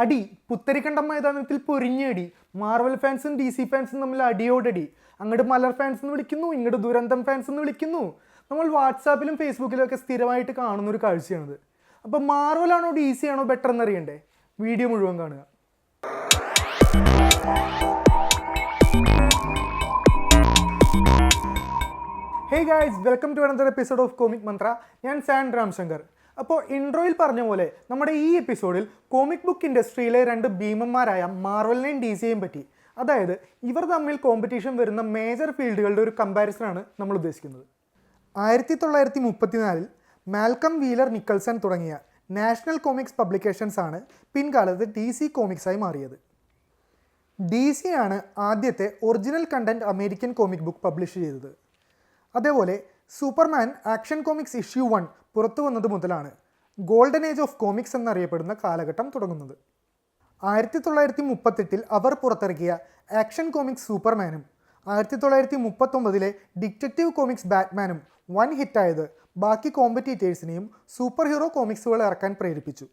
അടി പുത്തരിക്കണ്ടം മൈതാനത്തിൽ പൊരിഞ്ഞടി മാർവൽ ഫാൻസും ഡി സി ഫാൻസും തമ്മിൽ അടിയോടടി. അങ്ങോട്ട് മലർ ഫാൻസ് എന്ന് വിളിക്കുന്നു ഇങ്ങോട്ട് ദുരന്തം ഫാൻസ് എന്ന് വിളിക്കുന്നു. നമ്മൾ വാട്സാപ്പിലും ഫേസ്ബുക്കിലും ഒക്കെ സ്ഥിരമായിട്ട് കാണുന്ന ഒരു കാഴ്ചയാണിത് അപ്പോൾ മാർവലാണോ ഡി സി ആണോ ബെറ്റർ എന്നറിയണ്ടേ വീഡിയോ മുഴുവൻ കാണുക. Hey guys welcome to another episode of comic Mantra ഞാൻ സാൻ രാംശങ്കർ അപ്പോൾ ഇൻട്രോയിൽ പറഞ്ഞ പോലെ നമ്മുടെ ഈ എപ്പിസോഡിൽ കോമിക് ബുക്ക് ഇൻഡസ്ട്രിയിലെ രണ്ട് ഭീമന്മാരായ മാർവലിനെയും ഡി സിയെയും പറ്റി. അതായത് ഇവർ തമ്മിൽ കോമ്പറ്റീഷൻ വരുന്ന മേജർ ഫീൽഡുകളുടെ ഒരു കമ്പാരിസണാണ് നമ്മൾ ഉദ്ദേശിക്കുന്നത്. ആയിരത്തി തൊള്ളായിരത്തി മുപ്പത്തിനാലിൽ മാൽക്കം വീലർ നിക്കൽസൺ തുടങ്ങിയ നാഷണൽ കോമിക്സ് പബ്ലിക്കേഷൻസ് ആണ് പിൻകാലത്ത് ഡി സി കോമിക്സായി മാറിയത്. ഡി സി ആണ് ആദ്യത്തെ original content American comic book publish ചെയ്തത്. അതേപോലെ Superman Action Comics issue one പുറത്തു വന്നത് മുതലാണ്. ഗോൾഡൻ ഏജ് ഓഫ് കോമിക്സ് എന്നറിയപ്പെടുന്ന കാലഘട്ടം തുടങ്ങുന്നത്. ആയിരത്തി തൊള്ളായിരത്തി മുപ്പത്തെട്ടിൽ അവർ പുറത്തിറക്കിയ ആക്ഷൻ കോമിക്സ് സൂപ്പർമാനും ആയിരത്തി തൊള്ളായിരത്തി മുപ്പത്തൊമ്പതിലെ ഡിറ്റക്റ്റീവ് കോമിക്സ് ബാറ്റ്മാനും വൺ ഹിറ്റായത് ബാക്കി കോമ്പറ്റീറ്റേഴ്സിനെയും സൂപ്പർ ഹീറോ കോമിക്സുകൾ ഇറക്കാൻ പ്രേരിപ്പിച്ചു.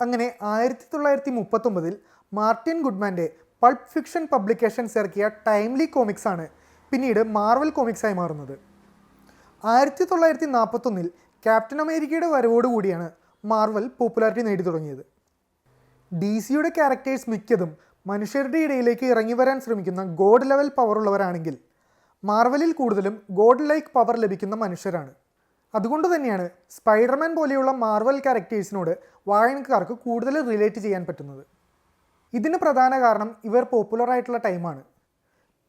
അങ്ങനെ ആയിരത്തി തൊള്ളായിരത്തി മുപ്പത്തൊമ്പതിൽ മാർട്ടിൻ ഗുഡ്മാന്റെ പൾപ്പ് ഫിക്ഷൻ പബ്ലിക്കേഷൻസ് ഇറക്കിയ ടൈംലി കോമിക്സാണ് പിന്നീട് മാർവൽ കോമിക്സായി മാറുന്നത്. ആയിരത്തി തൊള്ളായിരത്തി നാൽപ്പത്തൊന്നിൽ ക്യാപ്റ്റൻ അമേരിക്കയുടെ വരവോടുകൂടിയാണ് മാർവൽ പോപ്പുലാരിറ്റി നേടി തുടങ്ങിയത് ഡി സിയുടെ ക്യാരക്ടേഴ്സ് മിക്കതും മനുഷ്യരുടെ ഇടയിലേക്ക് ഇറങ്ങി വരാൻ ശ്രമിക്കുന്ന ഗോഡ് ലെവൽ പവർ ഉള്ളവരാണെങ്കിൽ മാർവലിൽ കൂടുതലും ഗോഡ് ലൈക്ക് പവർ ലഭിക്കുന്ന മനുഷ്യരാണ്. അതുകൊണ്ട് തന്നെയാണ് സ്പൈഡർമാൻ പോലെയുള്ള മാർവൽ ക്യാരക്ടേഴ്സിനോട് വായനക്കാർക്ക് കൂടുതൽ റിലേറ്റ് ചെയ്യാൻ പറ്റുന്നത്. ഇതിന് പ്രധാന കാരണം ഇവർ പോപ്പുലറായിട്ടുള്ള ടൈമാണ്.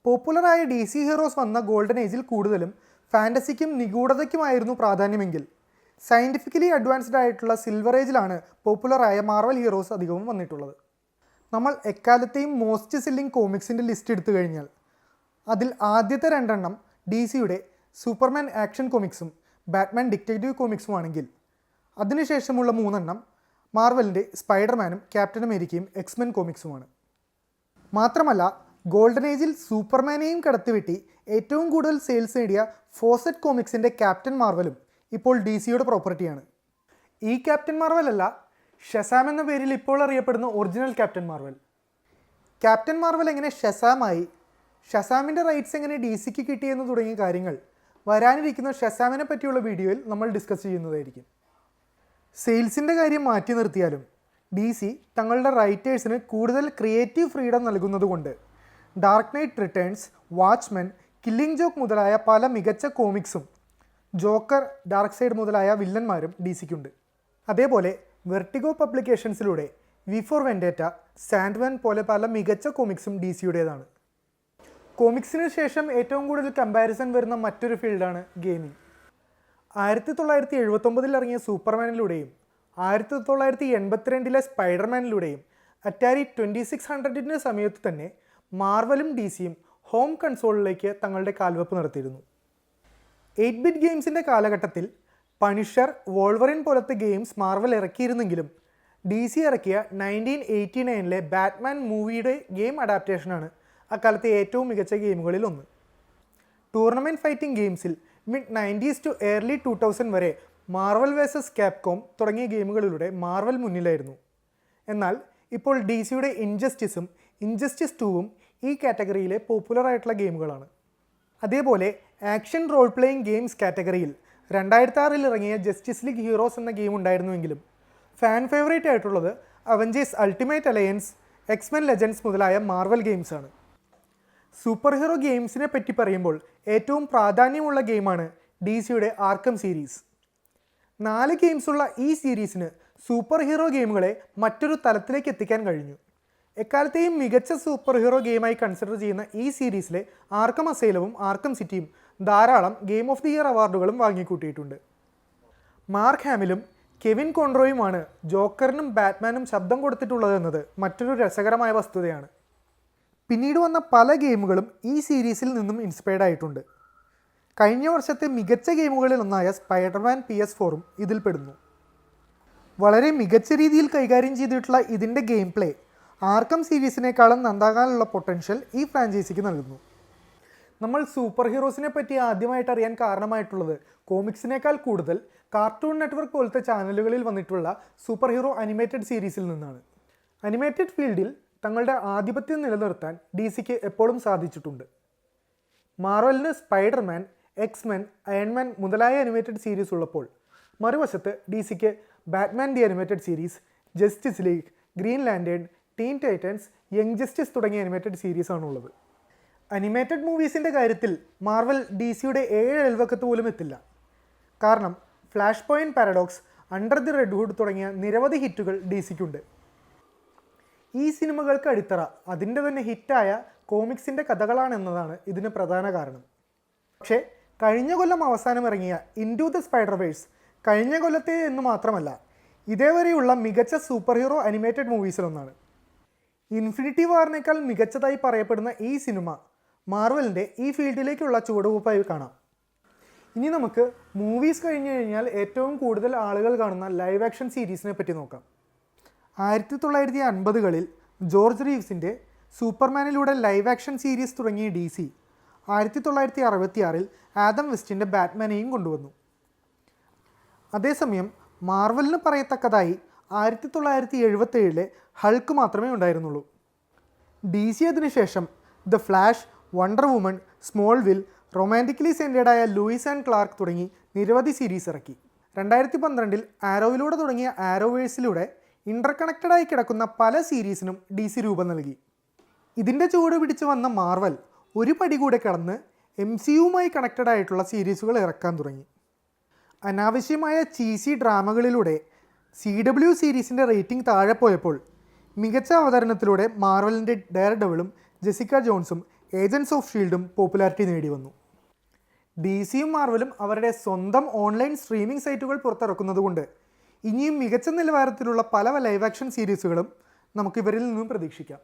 പോപ്പുലറായ ഡി സി ഹീറോസ് വന്ന ഗോൾഡൻ ഏജിൽ കൂടുതലും ഫാന്റസിക്കും നിഗൂഢതയ്ക്കുമായിരുന്നു പ്രാധാന്യമെങ്കിൽ. സയന്റിഫിക്കലി അഡ്വാൻസ്ഡ് ആയിട്ടുള്ള സിൽവർ ഏജിലാണ് പോപ്പുലറായ മാർവൽ ഹീറോസ് അധികവും വന്നിട്ടുള്ളത്. നമ്മൾ എക്കാലത്തെയും മോസ്റ്റ് സെല്ലിംഗ് കോമിക്സിന്റെ ലിസ്റ്റ് എടുത്തു കഴിഞ്ഞാൽ അതിൽ ആദ്യത്തെ രണ്ടെണ്ണം ഡി സിയുടെ സൂപ്പർമാൻ ആക്ഷൻ കോമിക്സും ബാറ്റ്മാൻ ഡിറ്റക്റ്റീവ് കോമിക്സും ആണെങ്കിൽ. അതിനുശേഷമുള്ള മൂന്നെണ്ണം മാർവലിന്റെ സ്പൈഡർമാനും ക്യാപ്റ്റൻ അമേരിക്കയും എക്സ്മെൻ കോമിക്സുമാണ്. മാത്രമല്ല ഗോൾഡൻ ഏജിൽ സൂപ്പർമാനെയും കടത്തിവെട്ടി ഏറ്റവും കൂടുതൽ സെയിൽസ് നേടിയ ഫോസറ്റ് കോമിക്സിന്റെ ക്യാപ്റ്റൻ മാർവലും ഇപ്പോൾ ഡി സിയുടെ പ്രോപ്പർട്ടിയാണ് ഈ ക്യാപ്റ്റൻ മാർവൽ അല്ല ഷസാം എന്ന പേരിൽ ഇപ്പോൾ അറിയപ്പെടുന്ന original Captain Marvel Captain Marvel എങ്ങനെ ഷസാമായി ഷസാമിന്റെ റൈറ്റ്സ് എങ്ങനെ ഡി സിക്ക് കിട്ടിയെന്ന് തുടങ്ങിയ കാര്യങ്ങൾ വരാനിരിക്കുന്ന ഷസാമിനെ പറ്റിയുള്ള വീഡിയോയിൽ നമ്മൾ ഡിസ്കസ് ചെയ്യുന്നതായിരിക്കും. സെയിൽസിന്റെ കാര്യം മാറ്റി നിർത്തിയാലും ഡി സി തങ്ങളുടെ റൈറ്റേഴ്സിന് കൂടുതൽ creative freedom നൽകുന്നതുകൊണ്ട് Dark Knight Returns Watchmen Killing Joke മുതലായ പല മികച്ച കോമിക്സും ജോക്കർ ഡാർക്ക് സൈഡ് മുതലായ വില്ലന്മാരും ഡി സിക്കുണ്ട് അതേപോലെ വെർട്ടിഗോ പബ്ലിക്കേഷൻസിലൂടെ വി ഫോർ വെൻഡേറ്റ സാൻഡ്വൻ പോലെ പല മികച്ച കോമിക്സും ഡി സിയുടേതാണ് കോമിക്സിന് ശേഷം ഏറ്റവും കൂടുതൽ കമ്പാരിസൺ വരുന്ന മറ്റൊരു ഫീൽഡാണ് ഗെയിമിംഗ്. ആയിരത്തി തൊള്ളായിരത്തി എഴുപത്തൊമ്പതിൽ ഇറങ്ങിയ സൂപ്പർമാനിലൂടെയും ആയിരത്തി തൊള്ളായിരത്തി എൺപത്തിരണ്ടിലെ സ്പൈഡർമാനിലൂടെയും അറ്റാരി ട്വന്റി സിക്സ് ഹൺഡ്രഡിന്റെ സമയത്ത് തന്നെ മാർവലും ഡി സിയും ഹോം കൺസോളിലേക്ക് തങ്ങളുടെ കാൽവെപ്പ് നടത്തിയിരുന്നു. എയ്റ്റ് ബിറ്റ് ഗെയിംസിന്റെ കാലഘട്ടത്തിൽ പണിഷർ വോൾവറിൻ പോലത്തെ ഗെയിംസ് മാർവൽ ഇറക്കിയിരുന്നെങ്കിലും ഡി സി ഇറക്കിയ നയന്റീൻ എയ്റ്റി നയനിലെ ബാറ്റ്മാൻ മൂവിയുടെ ഗെയിം അഡാപ്റ്റേഷനാണ് അക്കാലത്തെ ഏറ്റവും മികച്ച ഗെയിമുകളിൽ ഒന്ന്. ടൂർണമെന്റ് ഫൈറ്റിംഗ് ഗെയിംസിൽ mid nineties to early two thousand വരെ മാർവൽ വേഴ്സസ് ക്യാപ്കോം തുടങ്ങിയ ഗെയിമുകളിലൂടെ മാർവൽ മുന്നിലായിരുന്നു. എന്നാൽ ഇപ്പോൾ ഡി സിയുടെ ഇൻജസ്റ്റിസും ഇൻജസ്റ്റിസ് ടൂവും ഈ കാറ്റഗറിയിലെ പോപ്പുലർ ആയിട്ടുള്ള ഗെയിമുകളാണ്. അതേപോലെ ആക്ഷൻ റോൾ പ്ലേയിങ് ഗെയിംസ് കാറ്റഗറിയിൽ രണ്ടായിരത്തി ആറിൽ ഇറങ്ങിയ ജസ്റ്റിസ് ലീഗ് ഹീറോസ് എന്ന ഗെയിം ഉണ്ടായിരുന്നുവെങ്കിലും ഫാൻ ഫേവറേറ്റ് ആയിട്ടുള്ളത് Avengers Ultimate Alliance X Men Legends മുതലായ മാർവൽ ഗെയിംസാണ് സൂപ്പർ ഹീറോ ഗെയിംസിനെ പറ്റി പറയുമ്പോൾ ഏറ്റവും പ്രാധാന്യമുള്ള ഗെയിമാണ് ഡി സിയുടെ ആർക്കം സീരീസ് നാല് ഗെയിംസുള്ള ഈ സീരീസിന് സൂപ്പർ ഹീറോ ഗെയിമുകളെ മറ്റൊരു തലത്തിലേക്ക് എത്തിക്കാൻ കഴിഞ്ഞു. എക്കാലത്തെയും മികച്ച സൂപ്പർ ഹീറോ ഗെയിമായി കൺസിഡർ ചെയ്യുന്ന ഈ സീരീസിലെ ആർക്കം അസൈലവും ആർക്കം സിറ്റിയും ധാരാളം ഗെയിം ഓഫ് ദി ഇയർ അവാർഡുകളും വാങ്ങിക്കൂട്ടിയിട്ടുണ്ട്. മാർക്ക് ഹാമിലും കെവിൻ കോൺട്രോയുമാണ് ജോക്കറിനും ബാറ്റ്മാനും ശബ്ദം കൊടുത്തിട്ടുള്ളതെന്നത് മറ്റൊരു രസകരമായ വസ്തുതയാണ്. പിന്നീട് വന്ന പല ഗെയിമുകളും ഈ സീരീസിൽ നിന്നും ഇൻസ്പയർഡ് ആയിട്ടുണ്ട്. കഴിഞ്ഞ വർഷത്തെ മികച്ച ഗെയിമുകളിൽ ഒന്നായ സ്പൈഡർമാൻ പി എസ് ഫോറും ഇതിൽപ്പെടുന്നു. വളരെ മികച്ച രീതിയിൽ കൈകാര്യം ചെയ്തിട്ടുള്ള ഇതിന്റെ ഗെയിം പ്ലേ ആർക്കം സീരീസിനേക്കാളും നന്നാകാനുള്ള പൊട്ടൻഷ്യൽ ഈ ഫ്രാഞ്ചൈസിക്ക് നൽകുന്നു. നമ്മൾ സൂപ്പർ ഹീറോസിനെ പറ്റി ആദ്യമായിട്ട് അറിയാൻ കാരണമായിട്ടുള്ളത് കോമിക്സിനേക്കാൾ കൂടുതൽ കാർട്ടൂൺ നെറ്റ്വർക്ക് പോലത്തെ ചാനലുകളിൽ വന്നിട്ടുള്ള സൂപ്പർ ഹീറോ അനിമേറ്റഡ് സീരീസിൽ നിന്നാണ്. അനിമേറ്റഡ് ഫീൽഡിൽ തങ്ങളുടെ ആധിപത്യം നിലനിർത്താൻ ഡി സിക്ക് എപ്പോഴും സാധിച്ചിട്ടുണ്ട്. മാർവലിന് Spiderman X Men Iron Man മുതലായ അനിമേറ്റഡ് സീരീസ് ഉള്ളപ്പോൾ മറുവശത്ത് ഡി സിക്ക് Batman the animated series Justice League Green Lantern Teen Titans Young Justice തുടങ്ങിയ അനിമേറ്റഡ് സീരീസ് ആണുള്ളത്. അനിമേറ്റഡ് മൂവീസിന്റെ കാര്യത്തിൽ മാർവൽ ഡി സിയുടെ ഏഴ് അയൽവക്കത്ത് പോലും എത്തില്ല. കാരണം Flashpoint Paradox Under the Red Hood തുടങ്ങിയ നിരവധി ഹിറ്റുകൾ ഡി സിക്കുണ്ട് ഈ സിനിമകൾക്ക് അടിത്തറ അതിന്റെ തന്നെ ഹിറ്റായ കോമിക്സിന്റെ കഥകളാണെന്നതാണ് ഇതിന് പ്രധാന കാരണം. പക്ഷേ കഴിഞ്ഞ കൊല്ലം അവസാനം ഇറങ്ങിയ ഇൻഡു ദ സ്പൈഡർവേഴ്സ് കഴിഞ്ഞ കൊല്ലത്തെ എന്ന് മാത്രമല്ല ഇതേവരെയുള്ള മികച്ച സൂപ്പർ ഹീറോ അനിമേറ്റഡ് മൂവീസിലൊന്നാണ് ഇൻഫിനിറ്റി വാറിനേക്കാൾ മികച്ചതായി പറയപ്പെടുന്ന ഈ സിനിമ മാർവലിന്റെ ഈ ഫീൽഡിലേക്കുള്ള ചുവടുവയ്പായി കാണാം. ഇനി നമുക്ക് മൂവീസ് കഴിഞ്ഞു കഴിഞ്ഞാൽ ഏറ്റവും കൂടുതൽ ആളുകൾ കാണുന്ന ലൈവ് ആക്ഷൻ സീരീസിനെ പറ്റി നോക്കാം. ആയിരത്തി തൊള്ളായിരത്തി അൻപതുകളിൽ ജോർജ് റീവ്സിന്റെ സൂപ്പർമാനിലൂടെ ലൈവ് ആക്ഷൻ സീരീസ് തുടങ്ങിയ ഡി സി ആയിരത്തി തൊള്ളായിരത്തി അറുപത്തിയാറിൽ ആദം വെസ്റ്റിന്റെ ബാറ്റ്മാനെയും കൊണ്ടുവന്നു. അതേസമയം മാർവലിന് പറയത്തക്കതായി ആയിരത്തി തൊള്ളായിരത്തി എഴുപത്തേഴിലെ ഹൾക്ക് മാത്രമേ ഉണ്ടായിരുന്നുള്ളൂ. ഡി സി അതിനുശേഷം the Flash Wonder Woman Smallville romantically സെന്റേഡായ Lois and Clark തുടങ്ങി നിരവധി സീരീസ് ഇറക്കി. രണ്ടായിരത്തി പന്ത്രണ്ടിൽ ആരോവിലൂടെ തുടങ്ങിയ ആരോവേഴ്സിലൂടെ ഇന്റർകണക്റ്റഡായി കിടക്കുന്ന പല സീരീസിനും ഡി സി രൂപം നൽകി. ഇതിന്റെ ചുവട് പിടിച്ചു വന്ന മാർവൽ ഒരു പടി കൂടെ കടന്ന് എം സി യുമായി കണക്റ്റഡ് ആയിട്ടുള്ള സീരീസുകൾ ഇറക്കാൻ തുടങ്ങി. അനാവശ്യമായ ചീസി ഡ്രാമകളിലൂടെ സി ഡബ്ല്യു സീരീസിന്റെ റേറ്റിംഗ് താഴെ പോയപ്പോൾ മികച്ച അവതരണത്തിലൂടെ മാർവലിന്റെ ഡയർ ഡബിളും ജെസിക്ക ജോൺസും ഏജൻസ് ഓഫ് ഷീൽഡും പോപ്പുലാരിറ്റി നേടി വന്നു ഡി സിയും മാർവലും അവരുടെ സ്വന്തം ഓൺലൈൻ സ്ട്രീമിംഗ് സൈറ്റുകൾ പുറത്തിറക്കുന്നതുകൊണ്ട് ഇനിയും മികച്ച നിലവാരത്തിലുള്ള പല ലൈവ് ആക്ഷൻ സീരീസുകളും നമുക്ക് ഇവരിൽ നിന്നും പ്രതീക്ഷിക്കാം.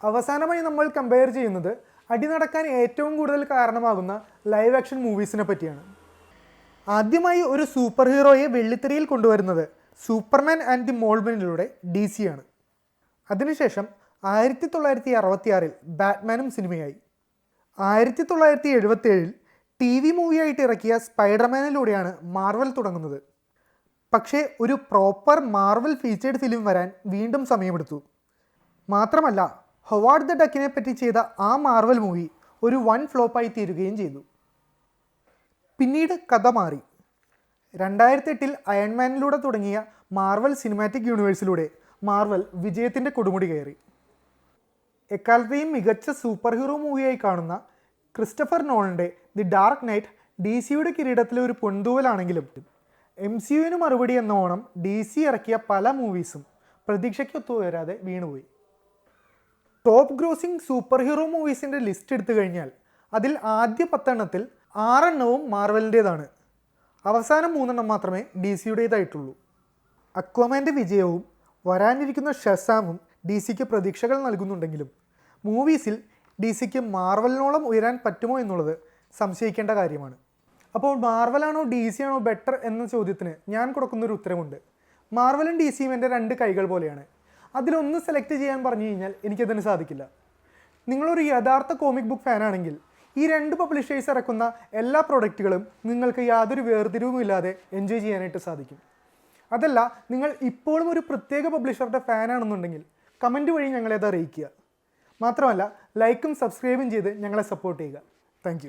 അവസാനമായി നമ്മൾ കമ്പയർ ചെയ്യുന്നത് അടി നടക്കാൻ ഏറ്റവും കൂടുതൽ കാരണമാകുന്ന ലൈവ് ആക്ഷൻ മൂവീസിനെ പറ്റിയാണ്. ആദ്യമായി ഒരു സൂപ്പർ ഹീറോയെ വെള്ളിത്തിരയിൽ കൊണ്ടുവരുന്നത് സൂപ്പർമാൻ ആൻഡ് ദി മോൾബനിലൂടെ ഡി സി ആണ്. അതിനുശേഷം ആയിരത്തി തൊള്ളായിരത്തി അറുപത്തിയാറിൽ ബാറ്റ്മാനും സിനിമയായി. ആയിരത്തി തൊള്ളായിരത്തി എഴുപത്തേഴിൽ ടി വി മൂവിയായിട്ട് ഇറക്കിയ സ്പൈഡർമാനിലൂടെയാണ് മാർവൽ തുടങ്ങുന്നത്. പക്ഷേ ഒരു പ്രോപ്പർ മാർവൽ ഫീച്ചേർഡ് ഫിലിം വരാൻ വീണ്ടും സമയമെടുത്തു. മാത്രമല്ല ഹൊവാർഡ് ദ ഡക്കിനെ പറ്റി ചെയ്ത ആ മാർവൽ മൂവി ഒരു വൺ ഫ്ലോപ്പായി തീരുകയും ചെയ്തു. പിന്നീട് കഥ മാറി. രണ്ടായിരത്തി എട്ടിൽ അയൺമാനിലൂടെ തുടങ്ങിയ മാർവൽ സിനിമാറ്റിക് യൂണിവേഴ്സിലൂടെ മാർവൽ വിജയത്തിന്റെ കൊടുമുടി കയറി. എക്കാലത്തെയും മികച്ച സൂപ്പർ ഹീറോ മൂവിയായി കാണുന്ന ക്രിസ്റ്റഫർ നോളിന്റെ ദി ഡാർക്ക് നൈറ്റ് ഡി സിയുടെ കിരീടത്തിലെ ഒരു പൊൻതൂവലാണെങ്കിലും എം സി യുവിന് മറുപടി എന്നോണം ഡി സി ഇറക്കിയ പല മൂവീസും പ്രതീക്ഷയ്ക്കൊത്തു വരാതെ വീണുപോയി. ടോപ്പ് ഗ്രോസിംഗ് സൂപ്പർ ഹീറോ മൂവീസിന്റെ ലിസ്റ്റ് എടുത്തു കഴിഞ്ഞാൽ അതിൽ ആദ്യ പത്തെണ്ണത്തിൽ ആറെണ്ണവും മാർവലിന്റേതാണ്. അവസാനം മൂന്നെണ്ണം മാത്രമേ ഡി സിയുടേതായിട്ടുള്ളൂ. അക്വമാന്റെ വിജയവും വരാനിരിക്കുന്ന ഷസാമും ഡി സിക്ക് പ്രതീക്ഷകൾ നൽകുന്നുണ്ടെങ്കിലും മൂവീസിൽ ഡി സിക്ക് മാർവലിനോളം ഉയരാൻ പറ്റുമോ എന്നുള്ളത് സംശയിക്കേണ്ട കാര്യമാണ്. അപ്പോൾ മാർവലാണോ ഡി സി ആണോ ബെറ്റർ എന്ന ചോദ്യത്തിന് ഞാൻ കൊടുക്കുന്നൊരു ഉത്തരമുണ്ട്. മാർവലും ഡി സിയും എന്റെ രണ്ട് കൈകൾ പോലെയാണ്. അതിലൊന്ന് സെലക്ട് ചെയ്യാൻ പറഞ്ഞു കഴിഞ്ഞാൽ എനിക്കതിന് സാധിക്കില്ല. നിങ്ങളൊരു യഥാർത്ഥ കോമിക് ബുക്ക് ഫാനാണെങ്കിൽ ഈ രണ്ട് പബ്ലിഷേഴ്സ് ഇറക്കുന്ന എല്ലാ പ്രൊഡക്റ്റുകളും നിങ്ങൾക്ക് യാതൊരു വേർതിരിവുമില്ലാതെ എൻജോയ് ചെയ്യാനായിട്ട് സാധിക്കും. അതല്ല നിങ്ങൾ ഇപ്പോഴും ഒരു പ്രത്യേക പബ്ലിഷറുടെ ഫാനാണെന്നുണ്ടെങ്കിൽ കമന്റ് വഴി ഞങ്ങളെ അത് അറിയിക്കുക. മാത്രമല്ല ലൈക്കും സബ്സ്ക്രൈബും ചെയ്ത് ഞങ്ങളെ സപ്പോർട്ട് ചെയ്യുക. താങ്ക്